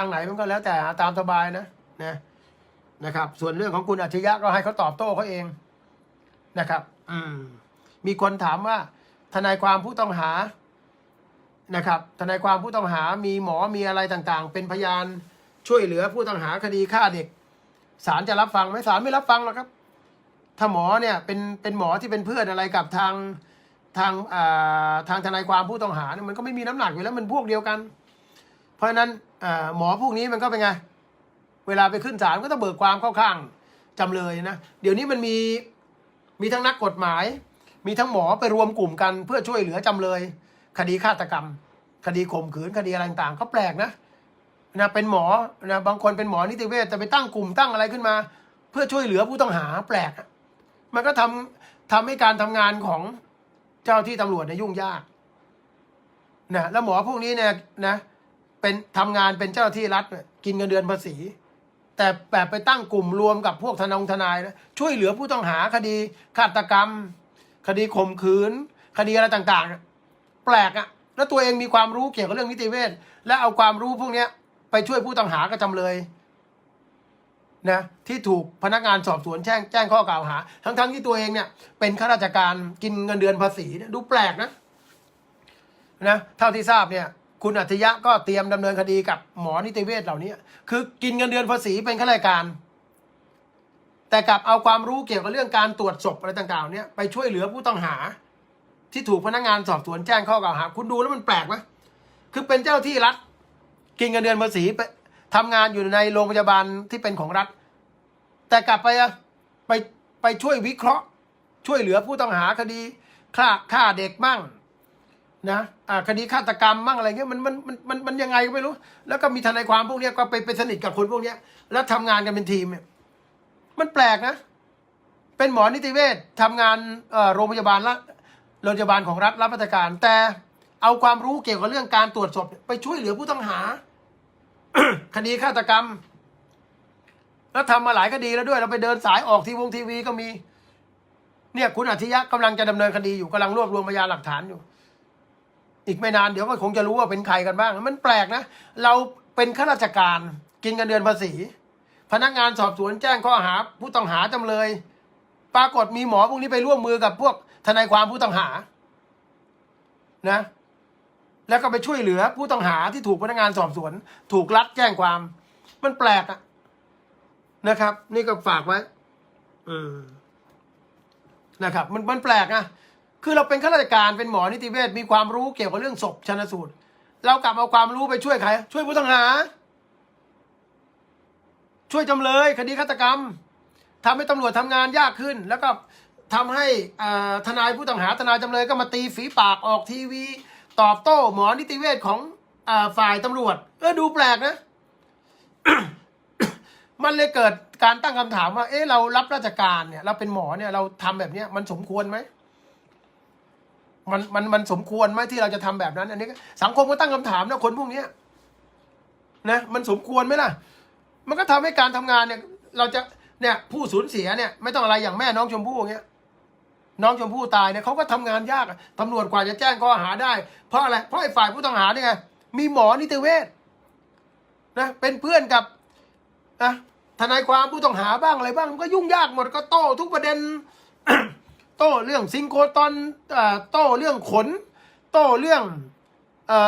ทางไหนมันก็แล้วแต่ตามสบายนะนะนะครับ ส่วนเรื่องของคุณอัจฉริยะก็ให้เขาตอบโต้เขาเองนะครับ อืมมีคนถามว่า ทนายความผู้ต้องหานะครับ ทนายความผู้ต้องหามีหมอมีอะไรต่างๆ เป็นพยานช่วยเหลือผู้ต้องหาคดีฆ่าเด็กศาลจะรับฟังไหมศาลไม่รับฟังหรอกครับ ถ้าหมอเนี่ยเป็นเป็นหมอที่เป็นเพื่อนอะไรกับทางทางอ่าทางทนายความผู้ต้องหาเนี่ยมันก็ไม่มีน้ำหนักอยู่แล้วมันพวกเดียวกัน เพราะฉะนั้น หมอพวกนี้มันก็เป็นไง เวลาไปขึ้นศาลก็ต้องเบิกความเข้าข้างจำเลยนะ เดี๋ยวนี้มันมีมีทั้งนักกฎหมาย มีทั้งหมอไปรวมกลุ่มกันเพื่อช่วยเหลือจำเลย คดีฆาตกรรม คดีข่มขืนคดีอะไรต่างๆก็แปลกนะนะเป็นหมอนะบางคนเป็นหมอนิติเวชแต่ไปตั้งกลุ่มตั้งอะไรขึ้นมา เพื่อช่วยเหลือผู้ต้องหาแปลก มันก็ทำทำให้การทำงานของเจ้าที่ตำรวจเนี่ยยุ่งยากนะแล้วหมอพวกนี้เนี่ยนะ เป็นทำงานเป็นเจ้าที่รัฐกินเงินเดือนภาษี แต่แบบไปตั้งกลุ่มรวมกับพวกทนายทนายนะช่วยเหลือผู้ต้องหาคดีฆาตกรรม คดีข่มขืน คดีอะไรต่างๆ แปลกอะแล้วตัวเองมีความรู้เกี่ยวกับเรื่องนิติเวชและเอาความรู้พวกเนี้ยไปช่วยผู้ต้องหากับจำเลยนะที่ถูกพนักงานสอบสวนแจ้งแจ้งข้อกล่าวหา ทั้งๆที่ตัวเองเนี่ย เป็นข้าราชการกินเงินเดือนภาษีดูแปลกนะนะเท่าที่ทราบเนี่ย คุณอัจฉริยะก็เตรียมดำเนินคดีกับหมอนิติเวชเหล่านี้ คือกินเงินเดือนภาษีเป็นข้าราชการ แต่กลับเอาความรู้เกี่ยวกับเรื่องการตรวจศพอะไรต่างๆ เนี่ยไปช่วยเหลือผู้ต้องหา ที่ถูกพนักงานสอบสวนแจ้งข้อกล่าวหา คุณดูแล้วมันแปลกไหมคือเป็นเจ้าที่รัฐ กินเงินเดือนภาษีไปทำงานอยู่ในโรงพยาบาลที่เป็นของรัฐ แต่กลับไปไปไปช่วยวิเคราะห์ ช่วยเหลือผู้ต้องหาคดีฆ่าฆ่าเด็กมั่ง นะอ่าคดีฆาตกรรมมั่งอะไรเงี้ยมันมันมันมันมันยังไงก็ไม่รู้ แล้วก็มีทนายความพวกเนี้ยก็ไปไปสนิทกับคนพวกเนี้ย แล้วทำงานกันเป็นทีมเนี่ยมันแปลกนะ เป็นหมอนิติเวชทำงานเอ่อโรงพยาบาลรัฐโรงพยาบาลของรัฐรับราชการ แต่เอาความรู้เกี่ยวกับเรื่องการตรวจศพไปช่วยเหลือผู้ต้องหา คดีฆาตกรรม แล้วทำมาหลายคดีแล้วด้วย เราไปเดินสายออกทีวงทีวีก็มี เนี่ยคุณอาทิยะกำลังจะดำเนินคดีอยู่กำลังรวบรวมพยานหลักฐานอยู่ อีกไม่นานเดี๋ยวก็คงจะรู้ว่าเป็นใครกันบ้าง มันแปลกนะ เราเป็นข้าราชการกินเงินเดือนภาษี พนักงานสอบสวนแจ้งข้อหาผู้ต้องหาจำเลย ปรากฏมีหมอพวกนี้ไปร่วมมือกับพวกทนายความผู้ต้องหา นะ แล้วก็ไปช่วยเหลือผู้ต้องหาที่ถูกพนักงานสอบสวน ถูกรัดแจ้งความ มันแปลกอะนะครับ นี่ก็ฝากไว้อืมนะครับ มันมันแปลกอะ คือเราเป็นข้าราชการเป็นหมอนิติเวชมีความรู้เกี่ยวกับเรื่องศพชนสูตร เรากลับเอาความรู้ไปช่วยใครช่วยผู้ต้องหา ช่วยจำเลยคดีฆาตกรรมทำให้ตำรวจทำงานยากขึ้น แล้วก็ทำให้ทนายผู้ต้องหาทนายจำเลยก็มาตีฝีปากออกทีวี ตอบโต้หมอนิติเวชของอฝ่ายตำรวจเออดูแปลกนะ มันเลยเกิดการตั้งคำถามว่า เอ๊ะเรารับราชการเนี่ย เราเป็นหมอเนี่ยเราทำแบบเนี้ยมันสมควรไหม มันมันมันสมควรไหมที่เราจะทำแบบนั้น อันนี้สังคมก็ตั้งคำถามนะคนพวกเนี้ยนะมันสมควรไหมล่ะ มันก็ทำให้การทำงานเนี่ย เราจะเนี่ยผู้สูญเสียเนี่ย ไม่ต้องอะไรอย่างแม่น้องชมพู่อย่างเงี้ยน้องชมพู่ตายเนี่ยเขาก็ทำงานยากตำรวจกว่าจะแจ้งข้อหาได้ เพราะอะไรเพราะไอ้ฝ่ายผู้ต้องหาเนี่ยไงมีหมอนิติเวชนะเป็นเพื่อนกับนะทนายความผู้ต้องหาบ้างอะไรบ้างมันก็ยุ่งยากหมดก็โต้ทุกประเด็น โต้เรื่องซิงโครตอนอ่อโต้เรื่องขน โต้เรื่องอ่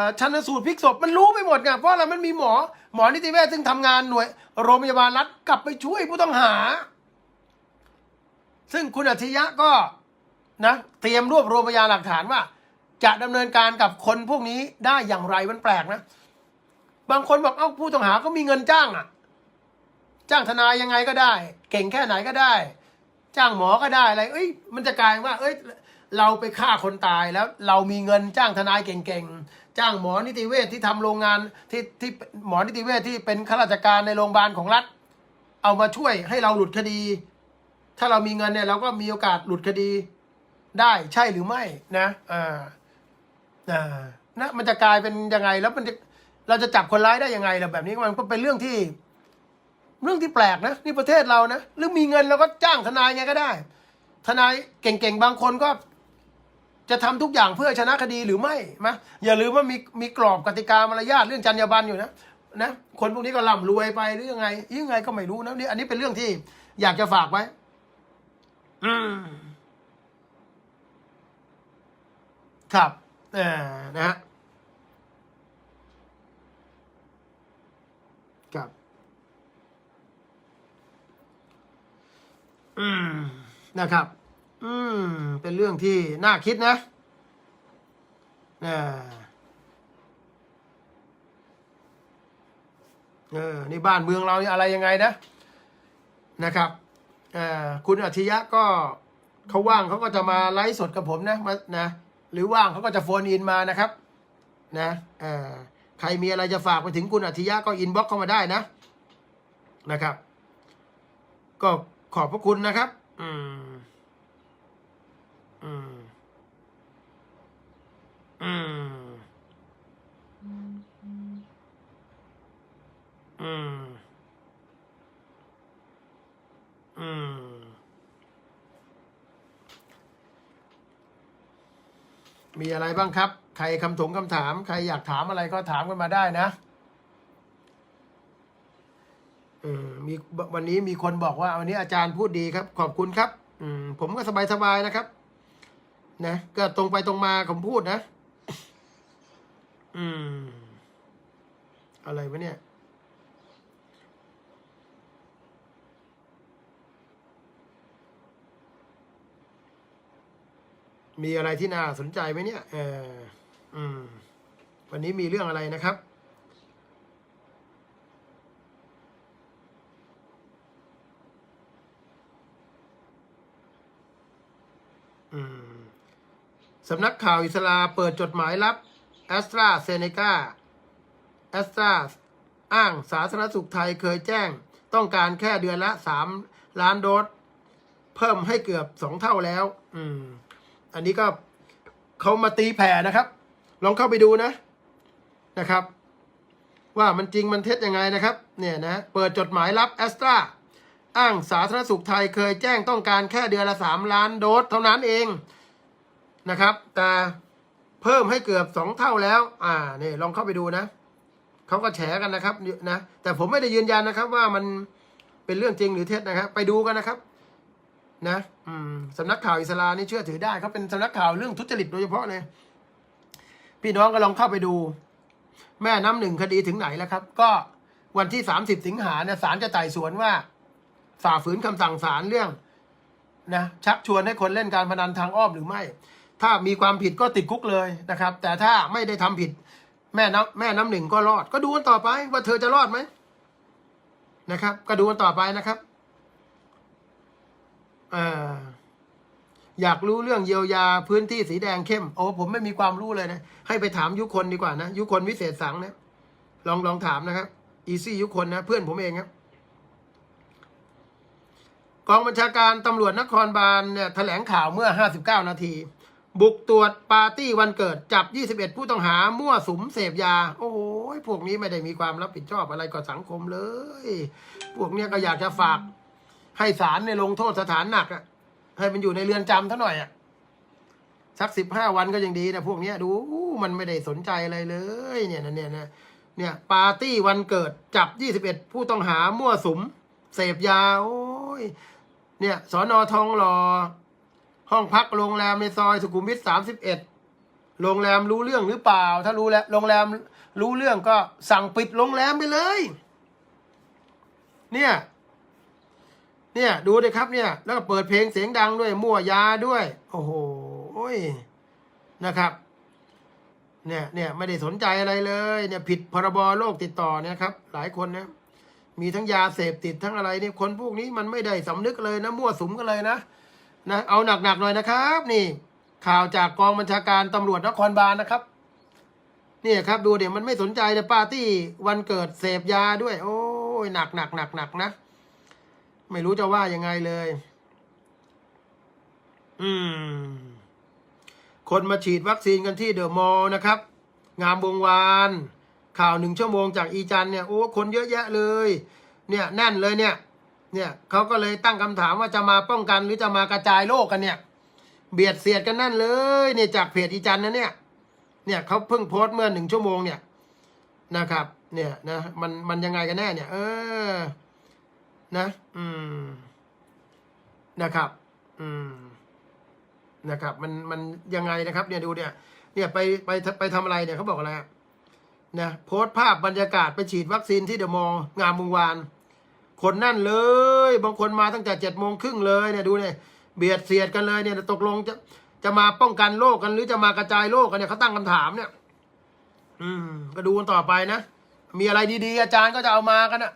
อชันสูตรพลิกศพมันรู้ไปหมดไงเพราะอะไรมันมีหมอ หมอนิติเวชซึ่งทำงานหน่วย โรงพยาบาลรัฐกลับไปช่วยผู้ต้องหา ซึ่งคุณอัจฉริยะก็นะเตรียมรวบรวมพยานหลักฐานว่า จะดำเนินการกับคนพวกนี้ได้อย่างไรมันแปลกนะ บางคนบอกเอ้าผู้ต้องหาก็มีเงินจ้างอะ จ้างทนายยังไงก็ได้ เก่งแค่ไหนก็ได้ จ้างหมอก็ได้อะไร เอ้ย มันจะกลายว่า เอ้ย เราไปฆ่าคนตายแล้วเรามีเงินจ้างทนายเก่งๆ จ้างหมอนิติเวชที่ทำโรงงานที่ที่หมอนิติเวชที่เป็นข้าราชการในโรงพยาบาลของรัฐ เอามาช่วยให้เราหลุดคดี ถ้าเรามีเงินเนี่ยเราก็มีโอกาสหลุดคดีได้ใช่หรือไม่นะอ่าอ่านะมันจะกลายเป็นยังไงแล้วมันจะเราจะจับคนร้ายได้ยังไงล่ะแบบนี้มันก็เป็นเรื่องที่ เรื่องที่แปลกนะนี่ประเทศเรานะหรือมีเงินเราก็จ้างทนายไงก็ได้ ทนายเก่งๆบางคนก็ จะทำทุกอย่างเพื่อชนะคดีหรือไม่มะอย่าลืมว่ามีมีกรอบกติกามารยาทเรื่องจรรยาบรรณอยู่นะนะคนพวกนี้ก็ร่ำรวยไปหรือยังไงยังไงก็ไม่รู้นะนี่อันนี้เป็นเรื่องที่อยากจะฝากไว้ อืมครับเออนะฮะครับ อืมนะครับ อืม เป็นเรื่องที่น่าคิดนะเออเออนี่บ้านเมืองเรานี่อะไรยังไงนะนะครับเอ่อคุณอัจฉริยะก็เขาว่างเขาก็จะมาไลฟ์สดกับผมนะมานะหรือว่างเขาก็จะโฟนอินมานะครับ นะเอ่อใครมีอะไรจะฝากไปถึงคุณอัจฉริยะก็อินบ็อกเข้ามาได้นะนะครับ ก็ ขอบพระคุณนะครับ อืม อืม อืม อืม อืม มีอะไรบ้างครับ ใครคำถงคำถาม ใครอยากถามอะไรก็ถามกันมาได้นะ อมีวันนี้มีคนบอกว่าวันนี้อาจารย์พูดดีครับ ขอบคุณครับ อืม ผมก็สบายสบายๆนะครับ นะก็ตรงไปตรงมาผมพูดนะ อืม อะไรวะเนี่ยมีอะไรที่น่าสนใจไหมเนี่ย เออ อืม วันนี้มีเรื่องอะไรนะครับ สำนักข่าวอิสลาเปิดจดหมายลับแอสตราเซเนกาแอสตราอ้างสาธารณสุขไทยเคยแจ้ง ต้องการแค่เดือนละสามล้านโดส เพิ่มให้เกือบสองเท่าแล้ว อืม อันนี้ก็เขามาตีแผ่นะครับ ลองเข้าไปดูนะนะครับ ว่ามันจริงมันเท็จยังไงนะครับ เนี่ยนะ เปิดจดหมายรับแอสตราอ้างสาธารณสุขไทยเคยแจ้งต้องการแค่เดือนละสามล้านโดสเท่านั้นเอง นะครับ แต่เพิ่มให้เกือบสองเท่าแล้ว อ่านี่ลองเข้าไปดูนะเขาก็แฉกันนะครับนะแต่ผมไม่ได้ยืนยันนะครับ ว่ามันเป็นเรื่องจริงหรือเท็จนะครับ ไปดูกันนะครับ นะอืมสำนักข่าวอิสลามนี่เชื่อถือได้เขาเป็นสำนักข่าวเรื่องทุจริตโดยเฉพาะเลย พี่น้องก็ลองเข้าไปดู แม่น้ำหนึ่งคดีถึงไหนแล้วครับ ก็วันที่สามสิบสิงหาเนี่ยศาลจะไต่สวนว่าฝ่าฝืนคำสั่งศาลเรื่องนะชักชวนให้คนเล่นการพนันทางอ้อมหรือไม่ ถ้ามีความผิดก็ติดคุกเลยนะครับ แต่ถ้าไม่ได้ทำผิด แม่น้ำแม่น้ำหนึ่งก็รอด ก็ดูกันต่อไปว่าเธอจะรอดไหมนะครับ ก็ดูกันต่อไปนะครับออยากรู้เรื่องเยียวยาพื้นที่สีแดงเข้มโอ้ผมไม่มีความรู้เลยนะ ให้ไปถามยุคนดีกว่านะ ยุคนวิเศษสังนะลองลองถามนะครับ อีซี่ยุคนนะ เพื่อนผมเองครับกองบัญชาการตำรวจนครบาลเนี่ยแถลงข่าวเมื่อ 59 นาที บุกตรวจปาร์ตี้วันเกิดจับ 21 ผู้ต้องหา มั่วสุมเสพยา โอ้โหพวกนี้ไม่ได้มีความรับผิดชอบอะไรกับสังคมเลย พวกเนี้ยก็อยากจะฝาก ให้ศาลในลงโทษสถานหนักอะให้มันอยู่ในเรือนจำเท่าหน่อยอะสักสิบห้าวันก็ยังดีนะพวกเนี้ยดูมันไม่ได้สนใจอะไรเลย เนี่ยนะเนี่ยนะเนี่ย ปาร์ตี้วันเกิดจับยี่สิบเอ็ดผู้ต้องหา มั่วสุม เสพยา โอ้ยเนี่ยสอนอทองหล่อ ห้องพักโรงแรมในซอยสุขุมวิทสามสิบเอ็ดโรงแรมรู้เรื่องหรือเปล่า ถ้ารู้แล้วโรงแรมรู้เรื่องก็สั่งปิดโรงแรมไปเลย เนี่ย เนี่ยดูดิครับเนี่ย แล้วก็เปิดเพลงเสียงดังด้วย มั่วยาด้วย โอ้โหนะครับ เนี่ยเนี่ยไม่ได้สนใจอะไรเลยเนี่ย ผิดพรบโรคติดต่อเนี่ยครับ หลายคนนะมีทั้งยาเสพติดทั้งอะไรเนี่ยคนพวกนี้มันไม่ได้สำนึกเลยนะมั่วสุมกันเลยนะ นะเอาหนักๆหน่อยนะครับ นี่ ข่าวจากกองบัญชาการตำรวจนครบาลนะครับนี่ครับดูเดี๋ยวมันไม่สนใจเลยปาร์ตี้วันเกิดเสพยาด้วย โอ้ยหนักหนักหนักหนักนะไม่รู้จะว่ายังไงเลย อืม คนมาฉีดวัคซีนกันที่เดอะมอลล์นะครับ งามวงวาน ข่าวหนึ่งชั่วโมงจากอีจันเนี่ย โอ้ คนเยอะแยะเลย เนี่ยแน่นเลยเนี่ย เนี่ยเขาก็เลยตั้งคำถามว่าจะมาป้องกันหรือจะมากระจายโรคกันเนี่ย เบียดเสียดกันแน่นเลยเนี่ยจากเพจอีจันนะเนี่ย เนี่ยเขาเพิ่งโพสต์เมื่อหนึ่งชั่วโมงเนี่ยนะครับ เนี่ยนะมันมันยังไงกันแน่เนี่ย เออ นะ อืมนะครับ อืมนะครับ มันมันยังไงนะครับ เนี่ยดูเนี่ย เนี่ยไปไปไปทำอะไรเนี่ยเขาบอกอะไรนะโพสต์ภาพบรรยากาศไปฉีดวัคซีนที่เดอะมอลล์งามวงวาน คนนั่นเลย บางคนมาตั้งแต่เจ็ดโมงครึ่งเลยเนี่ยดูเนี่ยเบียดเสียดกันเลยเนี่ยตกลงจะจะมาป้องกันโรคกันหรือจะมากระจายโรคกันเนี่ยเขาตั้งคำถามเนี่ย อืม ก็ดูกันต่อไปนะ มีอะไรดีๆ อาจารย์ก็จะเอามากันนะ